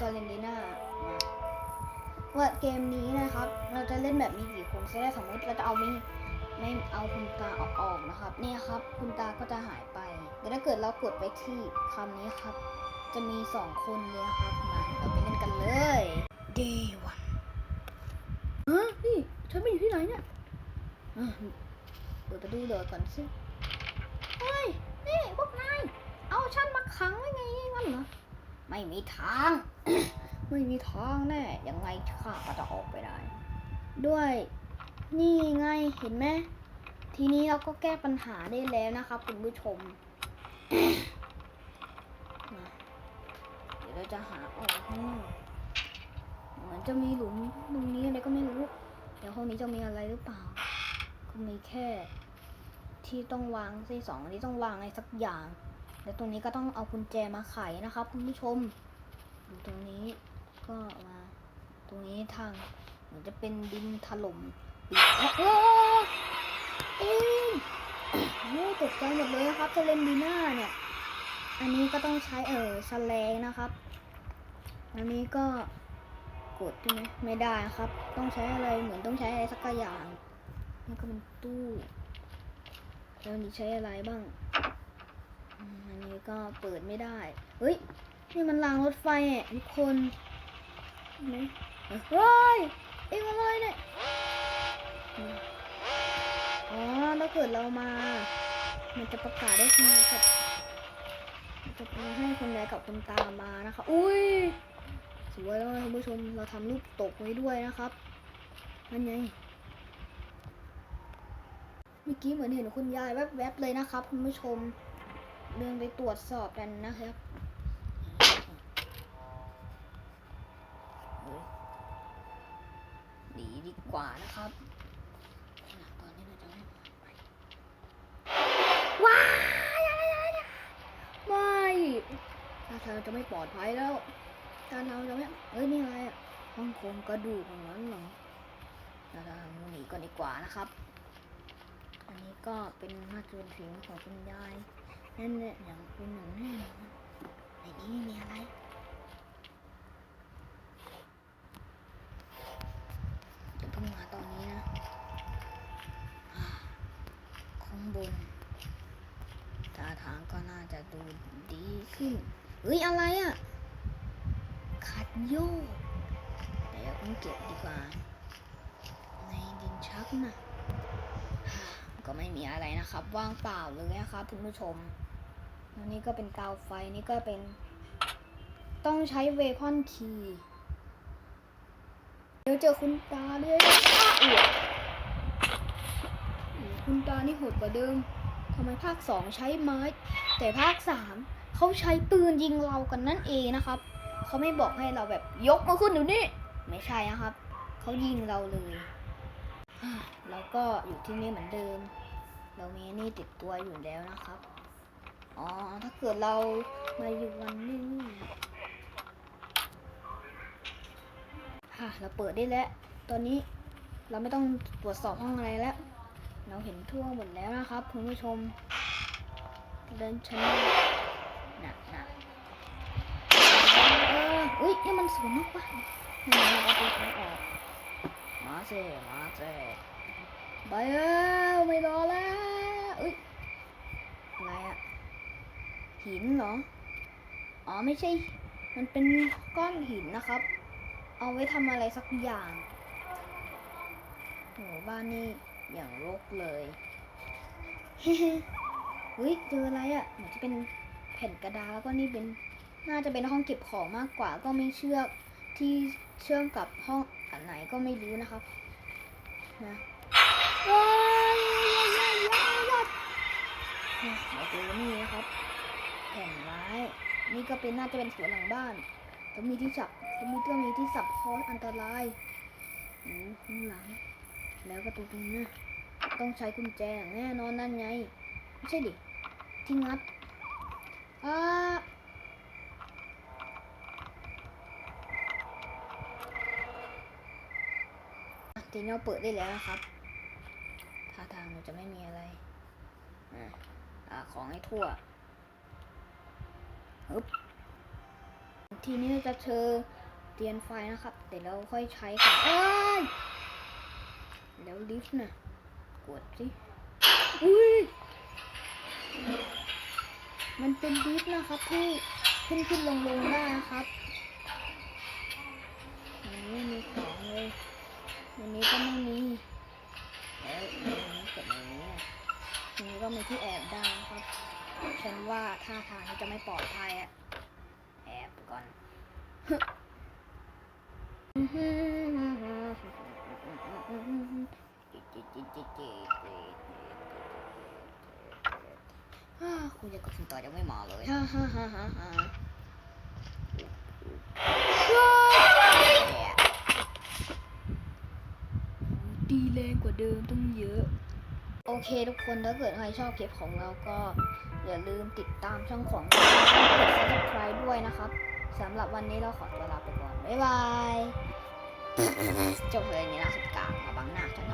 ฟอเรนติน่าว่าเกมนี้นะครับ เราจะเล่นแบบมีกี่คนใช่ได้สมมติเราจะเอาไม่ไม่เอาคุณตาออกออกนะครับ เนี่ยครับ คุณตาก็จะหายไป แต่ถ้าเกิดเรากดไปที่คำนี้ครับ จะมีสองคนเลยครับมาเราไปเล่นกันเลย Day one ฮะนี่ฉันไปอยู่ที่ไหนเนี่ยอะเปิดประตูเดี๋ยวก่อนสิเฮ้ยนี่พวกนายเอาฉันมาขังไว้ไงงั้นเหรอ ไม่มีทาง ไม่มีทางแน่ยังไงข้าก็จะออกไปได้ ด้วยนี่ไงเห็นไหมทีนี้เราก็แก้ปัญหาได้แล้วนะครับคุณผู้ชมเดี๋ยวเราจะหาออกข้างนอกเหมือนจะมีหลุมตรงนี้อะไรก็ไม่รู้เดี๋ยวห้องนี้จะมีอะไรหรือเปล่า ก็มีแค่ ที่ต้องวางที่สองอันนี้ต้องวางอะไรสักอย่าง แล้วตรงนี้ก็ต้องเอากุญแจมาไขนะครับคุณผู้ชม ดูตรงนี้ก็มาตรงนี้ทางเหมือนจะเป็นดินถล่มปิดโอ้เอ็งโอ้ตกใจหมดเลยนะครับเทเลนดีน่าเนี่ย อันนี้ก็ต้องใช้เออสแลงนะครับ อันนี้ก็กดใช่ไหมไม่ได้ครับ ต้องใช้อะไรเหมือนต้องใช้อะไรสักอย่างนี่ก็เป็นตู้ แล้วนี่ใช้อะไรบ้าง อันนี้ก็เปิดไม่ได้ เฮ้ย นี่มันรางรถไฟอะทุกคนเห็นไหมเฮ้ยเอ็งอะไรเนี่ยอ๋อถ้าเกิดเรามา มันจะประกาศได้คุณยายกับจะมาให้คุณยายกับคุณตามานะคะ อุ้ย สวยแล้วคุณผู้ชม เราทำรูปตกไว้ด้วยนะครับ นั่นไง เมื่อกี้เหมือนเห็นคุณยายแวบๆเลยนะครับคุณผู้ชม เดินไปตรวจสอบกันนะครับเฮ้ยหนีดีกว่านะครับนะตอนนี้เราจะไม่ไปว้ายอะไรอะไรไม่ถ้าทางจะไม่ปลอดภัยแล้วถ้าทางจะไม่เอ้ยนี่อะไรอะห้องโครงกระดูกอย่างนั้นเหรอถ้าทางหนีก่อนดีกว่านะครับ อันนี้ก็เป็นมาจูนถิงของคุณยาย นั่นแหละอย่างเป็นหนังแน่นอนในนี้ไม่มีอะไรจะเพิ่งมาตอนนี้นะข้างบนท่าทางก็น่าจะดูดีขึ้น เฮ้ย อะไรอะ่ะ ขัดโยกแต่อย่าเพิ่งเก็บดีกว่า ในดินชักนะก็ไม่มีอะไรนะครับ ว่างเปล่าเลยนะครับคุณผู้ชม แล้วนี่ก็เป็นเตาไฟนี่ก็เป็น ต้องใช้เวพอนคีย์เดี๋ยวเจอคุณตาด้วยอ้าอวคุณตานี่โหดกว่าเดิมทำไมภาคสองใช้ไม้ แต่ภาคสามเขาใช้ปืนยิงเรากันนั่นเองนะครับ เขาไม่บอกให้เราแบบยกมาขึ้นเดี๋ยวนี้ไม่ใช่นะครับ เขายิงเราเลย เราก็อยู่ที่นี่เหมือนเดิม เรามีนี่ติดตัวอยู่แล้วนะครับ อ๋อ ถ้าเกิดเรามาอยู่วันนี้ค่ะเราเปิดได้แล้ว ตอนนี้เราไม่ต้องตรวจสอบห้องอะไรแล้ว เราเห็นทั่วหมดแล้วนะครับคุณผู้ชม เดินชั้นหนักหนักเอออุ้ยนี่มันสวนมากป่ะนี่เราเอาตัวเขาออก มาเซมาเซไปแล้วไม่รอแล้วเอ้ยอะไรอะ หินเหรอ อ๋อไม่ใช่ มันเป็นก้อนหินนะครับ เอาไว้ทำอะไรสักอย่างโหบ้านนี่อย่างรกเลยเฮ้ยเจออะไรอะเหมือนจะเป็นแผ่นกระดาษแล้วก็นี่เป็นน่าจะเป็นห้องเก็บของมากกว่า ก็ไม่เชือกที่เชื่อมกับห้องอันไหนก็ไม่รู้นะครับนะว้า เป็นน่าจะเป็นสวนหลังบ้านจะมีที่จับจะมีก็มีที่สับเพราะอันตรายอืมข้างหลัง แล้วก็ตรงนี้นะต้องใช้กุญแจงแน่นอนนั่นไง ไม่ใช่ดิ ที่งัดอ่าทีนี้เราเปิดได้แล้วนะครับท่าทางมันจะไม่มีอะไรอ่าของให้ทั่วฮึบ ทีนี้จะเธอเตียนไฟนะครับแต่เราค่อยใช้ก่อนเอ้ยแล้วลิฟต์นะกดสิอุ้ยมันเป็นลิฟต์นะครับที่ขึ้นขึ้นลงลงได้นะครับอันนี้ไม่มีของเลยอันนี้ก็ไม่มีแล้วอันนี้เกิดอะไรเนี่ยอันนี้ก็มีที่แอบได้นะครับฉันว่าท่าทางจะไม่ปลอดภัยอะ ก่อน คุณจะกดสิงต่อยังไม่มาเลยฮ่าฮ่าฮ่าฮ่าฮ่าดีแรงกว่าเดิมต้องเยอะ โอเคทุกคนถ้าเกิดใครชอบคลิปของเราก็อย่าลืมติดตามช่องของเรากด subscribe ด้วยนะครับ สำหรับวันนี้เราขอตัวลาไปก่อน บ๊ายบาย จบเลยนี่นาสุดกลางมาบังหน้าจัง